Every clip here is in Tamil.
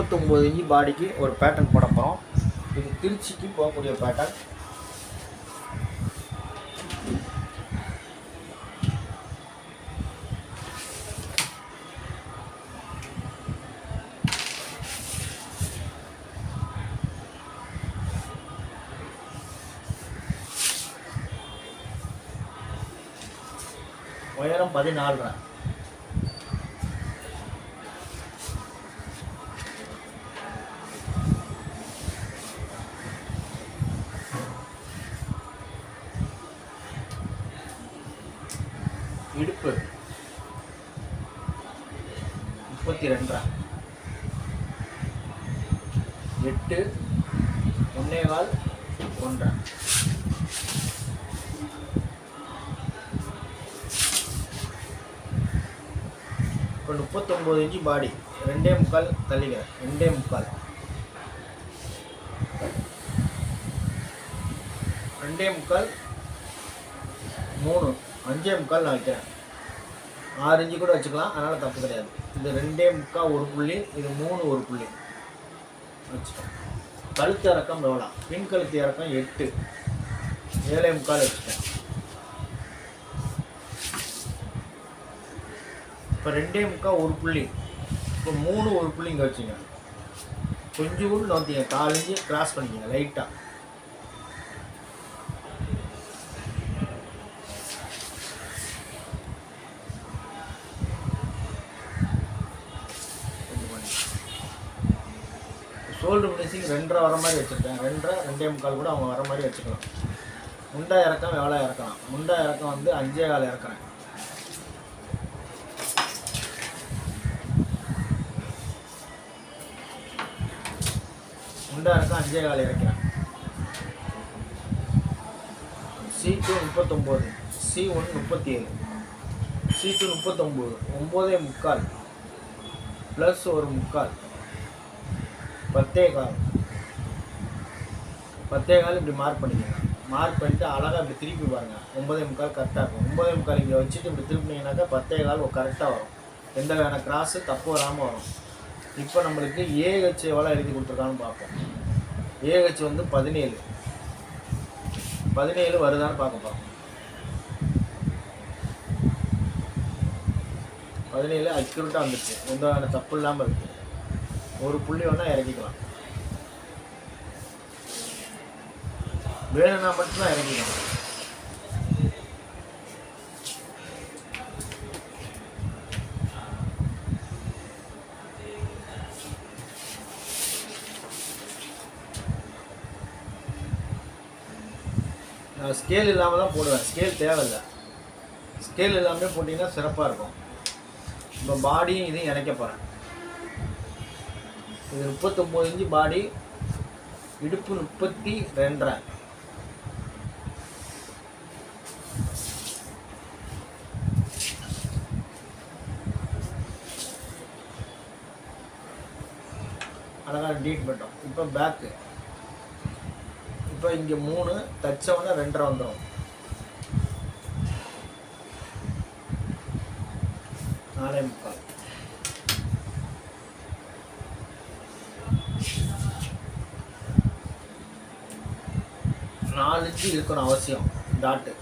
முப்பத்தொம்போது இஞ்சி பாடிக்கு ஒரு பேட்டர்ன் போட போகிறோம் இது திருச்சிக்கு போகக்கூடிய பேட்டர்ன் உயரம் பதினாலரை. இப்போ முப்பத்தொம்போது இன்ச்சு பாடி ரெண்டே முக்கால் தள்ளிக்கிறேன் ரெண்டே முக்கால். ரெண்டே முக்கால் மூணு. அஞ்சே முக்கால் நான் வைக்கிறேன். ஆறு இன்ச்சு கூட வச்சுக்கலாம். அதனால் தப்பு கிடையாது. இது ரெண்டே முக்கால் ஒரு புள்ளி இது மூணு ஒரு புள்ளி. வச்சுட்டோம் கழுத்து இறக்கம் எவ்வளோ? பின் கழுத்து இறக்கம் எட்டு. ஏழே முக்கால் வச்சுட்டேன் இப்போ ரெண்டே முக்கால் ஒரு புள்ளி. இப்போ மூணு ஒரு புள்ளி இங்கே வச்சுங்க. கொஞ்சம் கூட நோத்திங்க. கால் கிராஸ் பண்ணிக்கங்க லைட்டாக ஷோல்டர் ஃபினிஷிங் ரெண்டரை வர மாதிரி வச்சுருக்கேன். ரெண்டரை ரெண்டே முக்கால் கூட அவங்க வர மாதிரி வச்சுக்கலாம். முண்டா இறக்கம் எவ்வளோ இறக்கலாம். முண்டா இறக்கம் வந்து அஞ்சே கால் இறக்குறேன். முண்டா அஞ்சே கால் இறக்கிறேன். சி டூ முப்பத்தொம்போது சி ஒன் முப்பத்தி ஏழு சி டூ முப்பத்தொம்போது ஒம்போதே முக்கால் ப்ளஸ் ஒரு முக்கால் பத்தே கால். பத்தே கால் இப்படி மார்க் பண்ணிக்கலாம் மார்க் பண்ணிட்டு அழகாக இப்படி திருப்பி பாருங்கள் ஒன்பதே முக்கால் கரெக்டாக இருக்கும். ஒன்பதே முக்கால் இங்கே வச்சுட்டு இப்படி திருப்பினீங்கன்னாக்கா பத்தே கால் கரெக்டாக வரும். எந்த வேணால் கிராஸு தப்பு வராமல் வரும். இப்போ நம்மளுக்கு ஏஹெச் எவ்வளோ எழுதி கொடுத்துருக்கான்னு பார்ப்போம். ஏஹெச் வந்து பதினேழு. பதினேழு வருதான்னு பார்க்க பார்ப்போம் பதினேழு அக்யூரட்டாக வந்துருச்சு எந்த தப்பு இல்லாமல் இருக்குது ஒரு புள்ளி வேணால் இறக்கிக்கலாம். வேணும்னா மட்டும்தான் இறக்கிக்கலாம். ஸ்கேல் இல்லாமல் தான் போடுவேன். ஸ்கேல் தேவையில்லை. ஸ்கேல் இல்லாமல் போட்டிங்கன்னா சிறப்பாக இருக்கும். இப்போ பாடியும் இதையும் இணைக்க போகிறேன் இது முப்பத்தொம்போது இன்ச்சு பாடி இடுப்பு முப்பத்தி ரெண்டரை அழகாக டீட் பண்ணிட்டோம். இப்போ பேக்கு இப்போ இங்கே மூணு தச்சவொடனே ரெண்டரை வந்துடும் நாலே முக்கால். நாலு இன்ச்சு இருக்கணும் அவசியம் டாட்டு.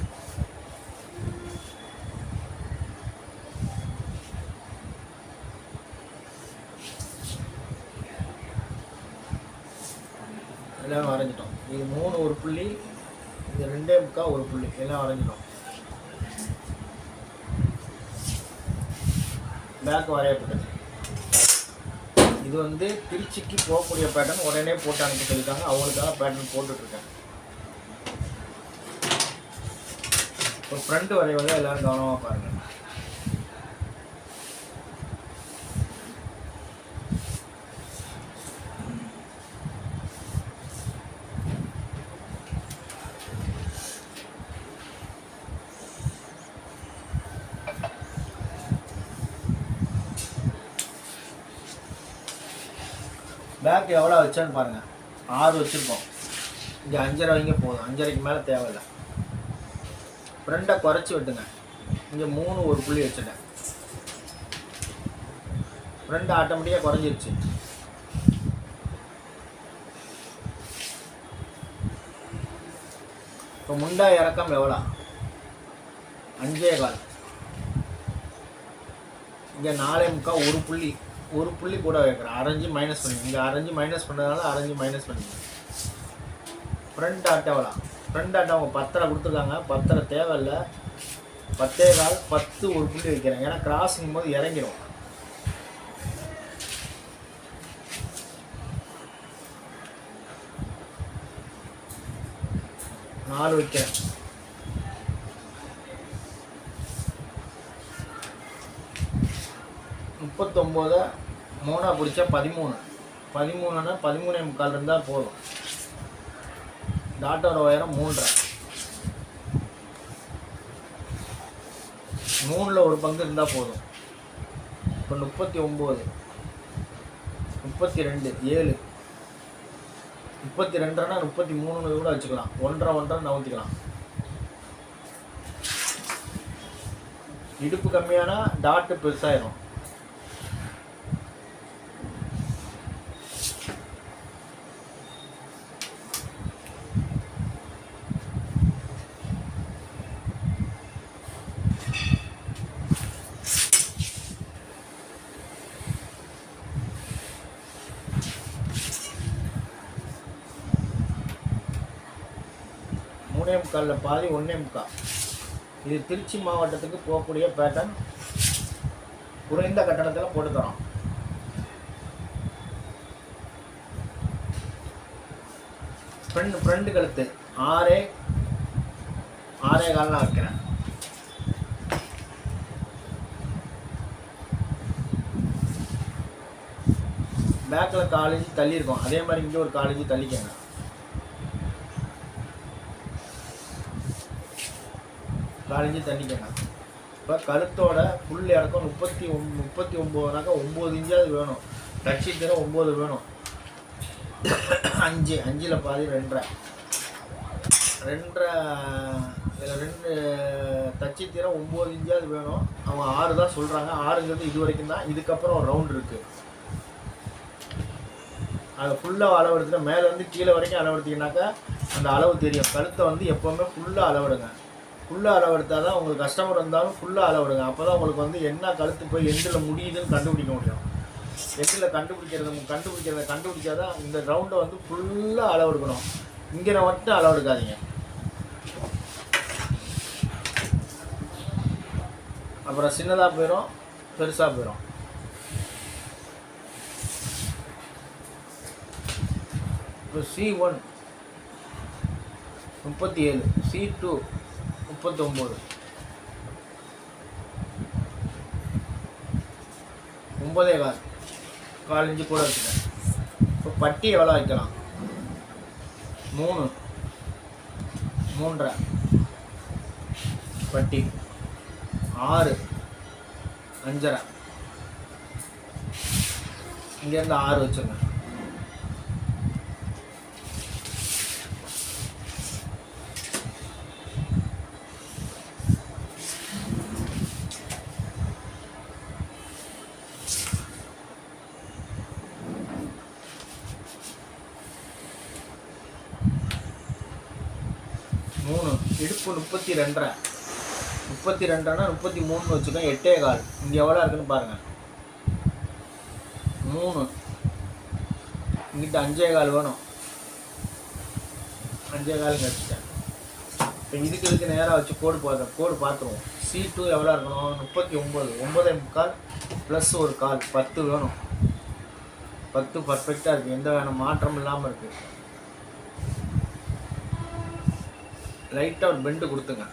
எல்லாம் வரைஞ்சி. இது மூணு ஒரு புள்ளி இது ரெண்டே முக்கால் ஒரு புள்ளி. எல்லாம் வரைஞ்சிடும் பேக் வரையப்பட்டது. இது வந்து திருச்சிக்கு போகக்கூடிய பேட்டர்ன் உடனே போட்டு அனுப்பி சொல்லியிருக்காங்க அவங்களுக்காக பேட்டர்ன் போட்டுட்ருக்கேன். இப்போ ஃப்ரண்ட் வரைவதை எல்லோரும் கவனமாக பாருங்கள் கணக்கு எவ்வளோ வச்சேன்னு பாருங்கள் ஆறு வச்சுருக்கோம் இங்கே அஞ்சரை வைங்க போதும். அஞ்சரைக்கு மேலே தேவையில்லை. ரெண்டை குறைச்சி விட்டுங்க. இங்கே மூணு ஒரு புள்ளி வச்சுட்டேன். ரெண்டு ஆட்டோமேட்டிக்காக குறைஞ்சிருச்சு. இப்போ முண்டா இறக்கம் எவ்வளோ? அஞ்சே கால். இங்கே நாலே முக்கால் ஒரு புள்ளி. ஒரு புள்ளி கூட வைக்கிறேன். அரைஞ்சு மைனஸ் பண்ணி இங்கே அரைஞ்சு மைனஸ் பண்ணதுனால அரைஞ்சு மைனஸ் பண்ணி ஃப்ரண்ட் ஆட்டை ஃப்ரண்ட் ஆட்டை அவங்க பத்தரை கொடுத்துருக்காங்க. பத்தரை தேவையில்லை. பத்தே கால் பத்து ஒரு புள்ளி வைக்கிறேன். ஏன்னா கிராஸிங் போது இறங்கிடும் நாலு வைக்கிறேன். முப்பத்தொம்போதை மூணாக பிடிச்சா பதிமூணு. பதிமூணுன்னா பதிமூணே முக்கால் இருந்தால் போதும். டாட்டோட உயரம் மூன்றரை. மூணில் ஒரு பங்கு இருந்தால் போதும். இப்போ முப்பத்தி ஒம்பது முப்பத்தி ரெண்டு ஏழு. முப்பத்தி ரெண்டுனா முப்பத்தி மூணுன்னு கூட வச்சுக்கலாம். ஒன்றரை ஒன்றரை நவுத்திக்கலாம். இடுப்பு கம்மியானா டாட்டு பெருசாயிரும் மூணே முக்காலில் பாதி ஒன்றே முக்கால். இது திருச்சி மாவட்டத்துக்கு போகக்கூடிய பேட்டர்ன் குறைந்த கட்டணத்தில் போட்டு தரோம். ஃப்ரெண்ட் ஃப்ரெண்டு கழுத்து. ஆறே ஆறே கால்லாம் வைக்கிறேன். பேக்கில் காலேஜ் தள்ளியிருக்கோம். அதே மாதிரி இங்கே ஒரு காலேஜ் தள்ளிக்கங்க. காலேஜ் தண்ணிக்கணும் இப்போ கழுத்தோட புல் இறக்கம் முப்பத்தி ஒம் முப்பத்தி ஒம்போதுனாக்கா ஒம்பது இன்ச்சாவது வேணும். தச்சு ஒம்பது வேணும். அஞ்சு அஞ்சில் பாதி ரெண்டரை. ரெண்டரை இதில் ரெண்டு தச்சித்திரம் ஒம்பது இன்ச்சாவது வேணும். அவங்க ஆறு தான் சொல்கிறாங்க ஆறுங்கிறது இது வரைக்கும் தான். இதுக்கப்புறம் ஒரு ரவுண்ட் இருக்குது அதை ஃபுல்லாக அளவெடுத்துட்டு மேலேருந்து கீழே வரைக்கும் அளவெடுத்தீங்கன்னாக்கா அந்த அளவு தெரியும். கழுத்தை வந்து எப்போவுமே ஃபுல்லாக அளவெடுங்க. ஃபுல்லாக அளவெடுத்தால் தான் உங்களுக்கு கஸ்டமர் வந்தாலும் ஃபுல்லாக அளவெடுங்க. அப்போ தான் உங்களுக்கு வந்து என்ன கழுத்து போய் எண்டில் முடியுதுன்னு கண்டுபிடிக்க முடியும். எண்டில் கண்டுபிடிக்கிறது கண்டுபிடிக்கிறத கண்டுபிடிச்சாதான் இந்த ரவுண்டை வந்து ஃபுல்லாக அளவெடுக்கணும். இங்கே மட்டும் அளவெடுக்காதீங்க. அப்புறம் சின்னதாக போயிடும் பெருசாக போயிடும் இப்போ சி ஒன் முப்பத்தி ஏழு சி டூ முப்பத்தொம்போது. ஒம்பதே கால் கால் கூட வச்சுட்டேன். இப்போ பட்டி எவ்வளோ வைக்கலாம். மூணு. மூன்றரை. பட்டி. ஆறு. அஞ்சரை. இங்கேருந்து ஆறு வச்சுருந்தேன் மூணு இடுப்பு முப்பத்தி ரெண்டரை முப்பத்தி ரெண்டரைனா முப்பத்தி மூணுன்னு வச்சுக்கோங்க எட்டே கால். இங்கே எவ்வளோ இருக்குன்னு பாருங்கள் மூணு. இங்கிட்ட அஞ்சே கால் வேணும். அஞ்சே கால் கிடச்சிட்டேன் இப்போ இதுக்கு இதுக்கு நேராக வச்சு கோடு பார்த்தோம் கோடு பார்த்துருவோம் சி டூ எவ்வளோ இருக்கணும்? முப்பத்தி ஒம்பது ஒம்பதே முக்கால் ப்ளஸ் ஒரு கால். பத்து வேணும். பத்து பர்ஃபெக்டாக இருக்குது எந்த வேணும்? மாற்றம் இல்லாமல் இருக்குது லைட்டாக ஒரு பெண்டு கொடுத்துங்க.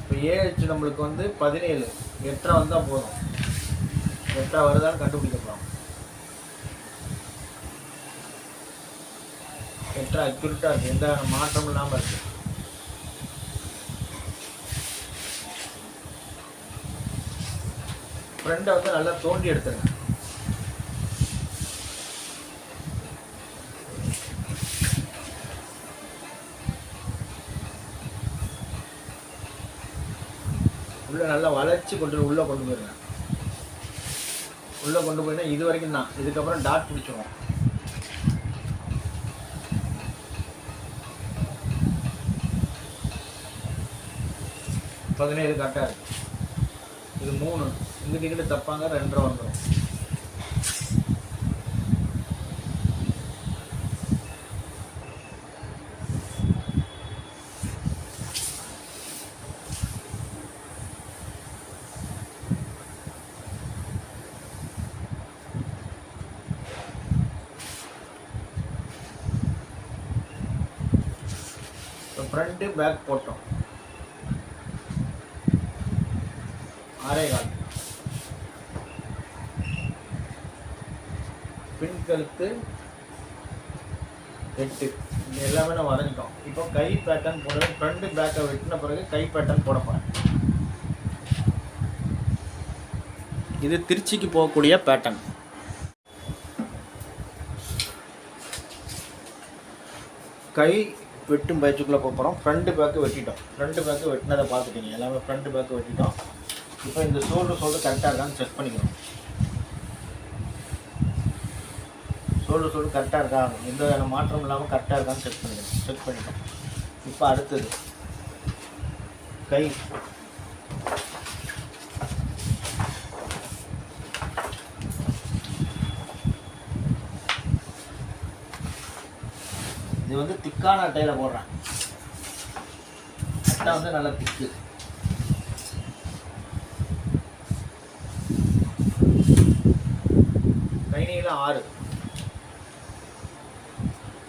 இப்போ ஏஹெச் நம்மளுக்கு வந்து பதினேழு. எட்டரை வந்தால் போதும். எட்டரை வருதான்னு கண்டுபிடிக்க போகிறோம் எட்டரை அக்யூரேட்டாக இருக்குது எந்த மாற்றமும் இல்லாமல் இருக்குது ஃப்ரெண்டை வந்து நல்லா தோண்டி எடுத்துருங்க. உள்ளே நல்லா வளைச்சி கொண்டு உள்ளே கொண்டு போயிருங்க. உள்ளே கொண்டு போயினா இது வரைக்கும் தான். இதுக்கப்புறம் டாட் பிடிச்சிரும் பதினேழு கரெக்டாக இருக்குது இது மூணு. இங்கிட்ட இங்கிட்ட தப்பாங்க ரெண்டரை வந்துடும் இப்போ ஃப்ரண்ட்டு பேக் போட்டோம் ஆறே கால் பின் கழுத்து எட்டு. இது எல்லாமே நான் வரைஞ்சிட்டோம். இப்போ கை பேட்டர்ன் போடுறது ஃப்ரண்ட் பேக்கை வெட்டின பிறகு கை பேட்டர்ன் போட போகிறேன் இது திருச்சிக்கு போகக்கூடிய பேட்டர்ன் கை வெட்டும் பயிற்சிக்குள்ளே போக போகிறோம் ஃப்ரண்ட் பேக்கு வெட்டிட்டோம். ஃப்ரண்ட் பேக்கு வெட்டினதை பார்த்துட்டீங்க. எல்லாமே ஃப்ரண்ட் பேக்கு வெட்டிட்டோம். இப்போ இந்த ஷோல்டர் ஷோல்டர் கரெக்டாக இருக்கான்னு செக் பண்ணிக்கணும். ஷோல்டர் ஷோல்டர் கரெக்டாக இருக்கா? எந்த விதமான மாற்றம் இல்லாமல் கரெக்டாக இருக்கான்னு செக் பண்ணிக்கணும் செக் பண்ணிட்டோம் இப்போ அடுத்தது. கை. இது வந்து திக்கான அட்டையில் போடுறேன். அட்டை வந்து நல்லா திக்கு. கை நீளம் ஆறு.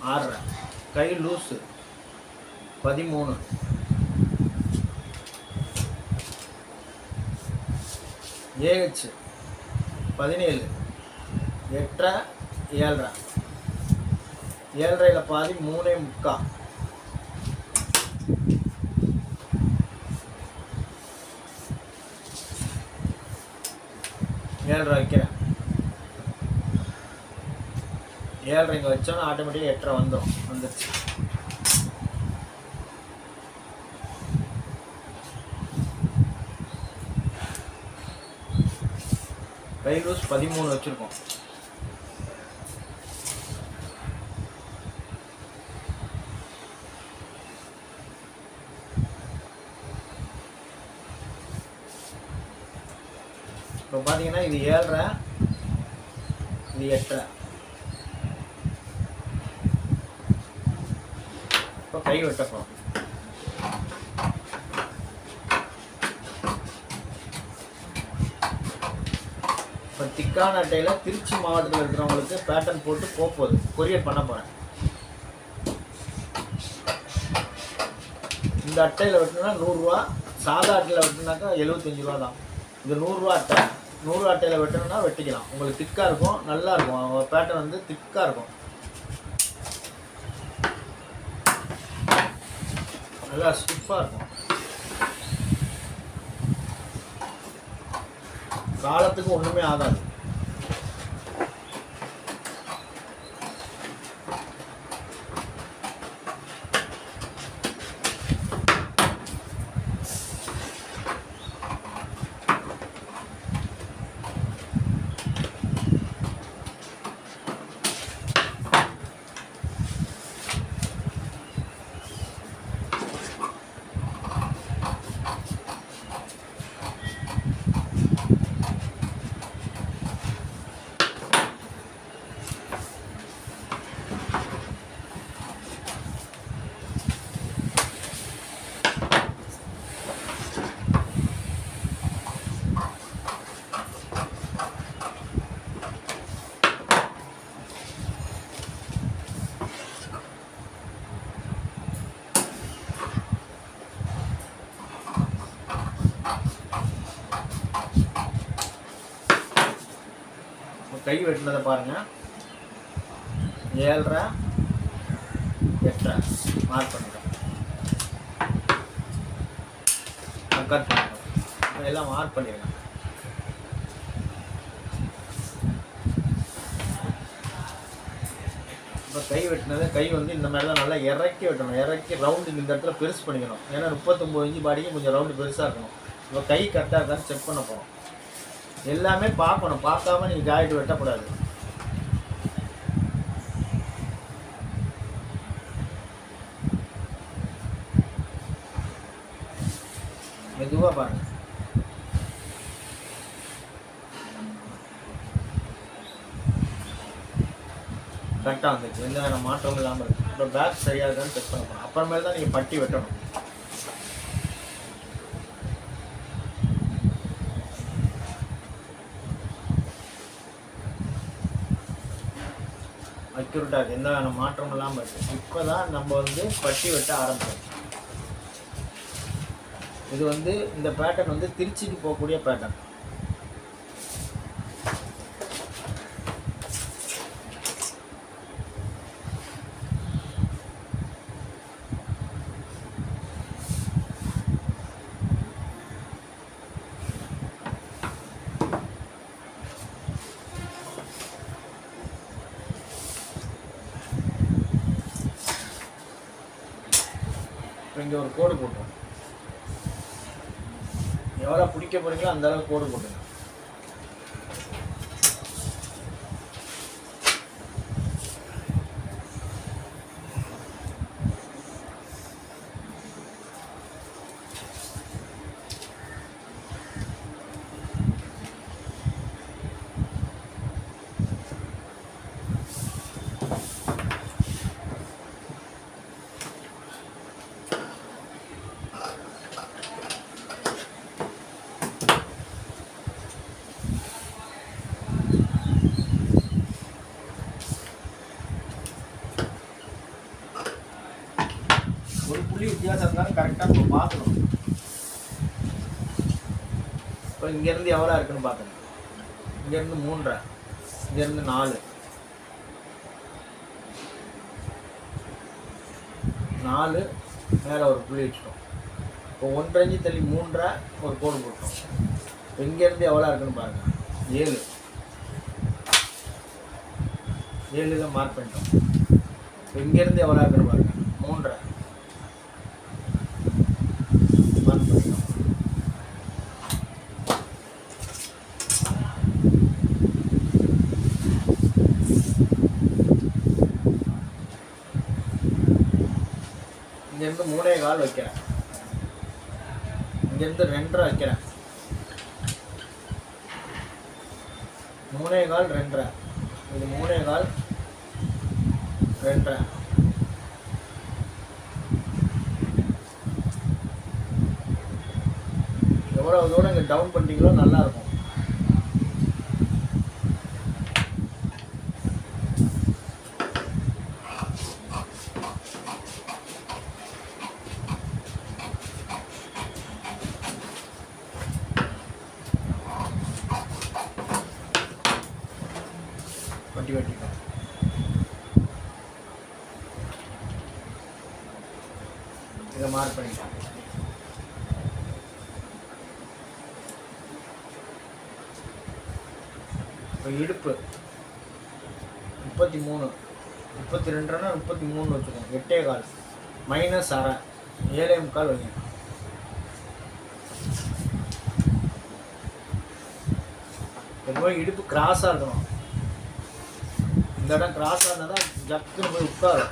ஆறரை. கை லூஸு பதிமூணு. ஏஹெச் பதினேழு. எட்டரை ஏழரை. ஏழரையில் பாதி மூணே முக்கா. ஏழரை வைக்கிறேன். ஏழரை இங்கே வச்சோன்னா ஆட்டோமேட்டிக்காக எட்டரை வந்துடும் வந்துடுச்சு கை லூஸ் பதிமூணு வச்சுருக்கோம். இப்போ பார்த்தீங்கன்னா இது ஏழரை இது எட்டரை. இப்போ கை வெட்டப்போம் இப்போ திக்கான அட்டையில் திருச்சி மாவட்டத்தில் இருக்கிறவங்களுக்கு பேட்டர்ன் போட்டு போக போகுது கொரியர் பண்ண போகிறேன் இந்த அட்டையில் வெட்டினா நூறுரூவா சாதா அட்டையில் வெட்டினாக்கா எழுபத்தஞ்சி ரூபா தான். இது நூறுரூவா அட்டை. நூறு அட்டையில் வெட்டணும்னா வெட்டிக்கலாம். உங்களுக்கு திக்காக இருக்கும் நல்லா இருக்கும். பேட்டர்ன் வந்து திக்காக இருக்கும். நல்லா ஸ்டிஃபாக இருக்கும் காலத்துக்கு ஒன்றுமே ஆகாது. இப்ப கை வெட்டினதை பாருங்க. ஏழரை எட்டரை. மார்க் பண்ணிடுறேன் கட் பண்ணிட்டோம் எல்லாம் மார்க் பண்ணிடுங்க இப்போ கை வெட்டினது கை வந்து இந்த மாதிரி தான் நல்லா இறக்கி வெட்டணும். இறக்கி ரவுண்டு இந்த இடத்துல பெருசு பண்ணிக்கணும். ஏன்னா முப்பத்தொம்போது இஞ்சி பாடிக்கு கொஞ்சம் ரவுண்டு பெருசாக இருக்கணும். இப்போ கை கரெக்டாக இருக்கான்னு செக் பண்ண போகிறோம் எல்லாமே பார்க்கணும். பார்க்காம நீங்கள் ஜாயிண்ட் வெட்டக்கூடாது. மெதுவாக பாருங்கள் கரெக்டாக வந்துச்சு. எந்த வேறு மாற்றமும் இல்லாமல் இருக்கு. அப்புறம் பேக் சரியாக இருக்கான்னு செக் பண்ணணும் போகிறோம் அப்புறமேல தான் நீங்கள் பட்டி வெட்டணும். அக்யூரட்டாக இருக்குது எந்த வேறு மாற்றமும் இல்லாமல் இருக்குது இப்போ தான் நம்ம வந்து பட்டி வெட்ட ஆரம்பிச்சோம். இது வந்து இந்த பேட்டர்ன் வந்து திருச்சிக்கு போகக்கூடிய பேட்டர்ன் இப்போ இங்கே ஒரு கோடு போட்டோம் எவ்வளோ பிடிக்க போகிறீங்களோ அந்த அளவுக்கு கோடு போட்டுங்க ஒரு புள்ளி வித்தியாசம் இருந்தாலும் கரெக்டாக நம்ம பார்க்கணும். இப்போ இங்கேருந்து எவ்வளோ இருக்குன்னு பார்க்கணும். இங்கேருந்து மூன்றரை இங்கேருந்து நாலு. நாலு மேலே ஒரு புள்ளி வச்சுட்டோம். இப்போ ஒன்றஞ்சு தள்ளி மூன்றரை ஒரு கோடு போட்டோம். இப்போ இங்கேருந்து எவ்வளோ இருக்குன்னு பாருங்கள் ஏழு. ஏழு தான் மார்க் பண்ணிட்டோம். இப்போ இங்கேருந்து எவ்வளோ இருக்குன்னு பாருங்கள் மூன்றரை மார்க் பண்ணிட்டோம் இங்கேருந்து மூணே கால் வைக்கிறேன். இங்கேருந்து ரெண்டரை வைக்கிறேன். மூணே கால் ரெண்டரை. இது மூணே கால் ரெண்டரை. எவ்வளோ தூரம் இங்கே டவுன் பண்ணிட்டீங்களோ நல்லா இருக்கும் வட்டி இதை மார்க் பண்ணிக்கலாம் இப்போ இடுப்பு. முப்பத்தி மூணு. முப்பத்தி ரெண்டுனா முப்பத்தி மூணு வச்சுக்கோங்க. எட்டே கால். மைனஸ் அரை. ஏழே முக்கால் வைங்க இடுப்பு கிராஸாக இருக்கணும். இந்த இடம் கிராஸாக இருந்தால் ஜக்குன்னு போய் உட்காரும்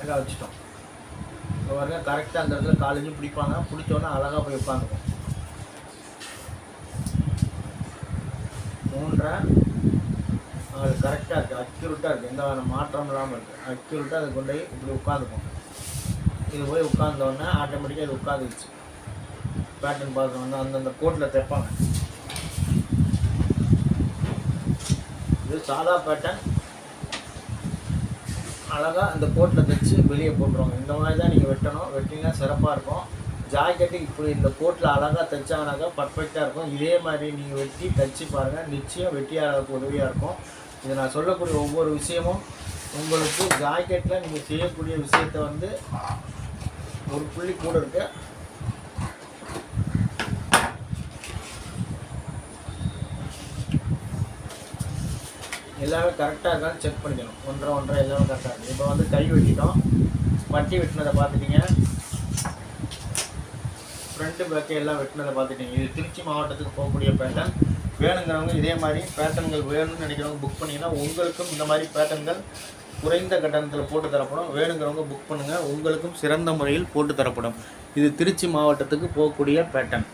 அழகாக வச்சுட்டோம். இப்போ கரெக்டாக அந்த இடத்துல காலேஜும் பிடிப்பாங்க. பிடிச்சோன்னா அழகாக போய் உட்காந்துக்கும். மூன்றரை அது கரெக்டாக இருக்குது அக்யூரட்டாக இருக்குது எந்த மாற்றம் இல்லாமல் இருக்குது அக்யூரட்டாக அது கொண்டு போய் இப்படி உட்காந்துக்கும். இது போய் உட்காந்தோடனே ஆட்டோமேட்டிக்காக இது உட்காந்துச்சு பேட்டர்ன் பார்த்து வந்து அந்தந்த கோட்டில் தைப்பாங்க. இது சாதா பேட்டர்ன் அழகாக அந்த கோட்டில் தைச்சு வெளியே போட்டுருவாங்க. இந்த மாதிரி தான் நீங்கள் வெட்டணும். வெட்டினா சிறப்பாக இருக்கும். ஜாக்கெட்டு இப்படி இந்த கோட்டில் அழகாக தைச்சாங்கனாக்கா பர்ஃபெக்டாக இருக்கும். இதே மாதிரி நீங்கள் வெட்டி தைச்சு பாருங்கள் நிச்சயம் வெட்டியாளருக்கு உதவியாக இருக்கும். இதை நான் சொல்லக்கூடிய ஒவ்வொரு விஷயமும் உங்களுக்கு ஜாக்கெட்டில் நீங்கள் செய்யக்கூடிய விஷயத்தை வந்து ஒரு புள்ளி கூட இருக்கு. எல்லாமே கரெக்டாக இருக்கான்னு செக் பண்ணிக்கணும். ஒன்றரை ஒன்றரை எல்லாமே கரெக்டாக இருக்குது இப்போ வந்து கை வெட்டிட்டோம். பட்டி வெட்டினதை பார்த்துட்டீங்க. ஃப்ரண்ட்டு பேக்கு எல்லாம் வெட்டினதை பார்த்துட்டீங்க. இது திருச்சி மாவட்டத்துக்கு போகக்கூடிய பேட்டர்ன் வேணுங்கிறவங்க இதே மாதிரி பேட்டர்ன்கள் வேணும்னு நினைக்கிறவங்க புக் பண்ணிங்கன்னா உங்களுக்கும் இந்த மாதிரி பேட்டர்ன்கள் குறைந்த கட்டணத்தில் போட்டு தரப்படும். வேணுங்கிறவங்க புக் பண்ணுங்கள் உங்களுக்கும் சிறந்த முறையில் போட்டு தரப்படும். இது திருச்சி மாவட்டத்துக்கு போகக்கூடிய பேட்டன்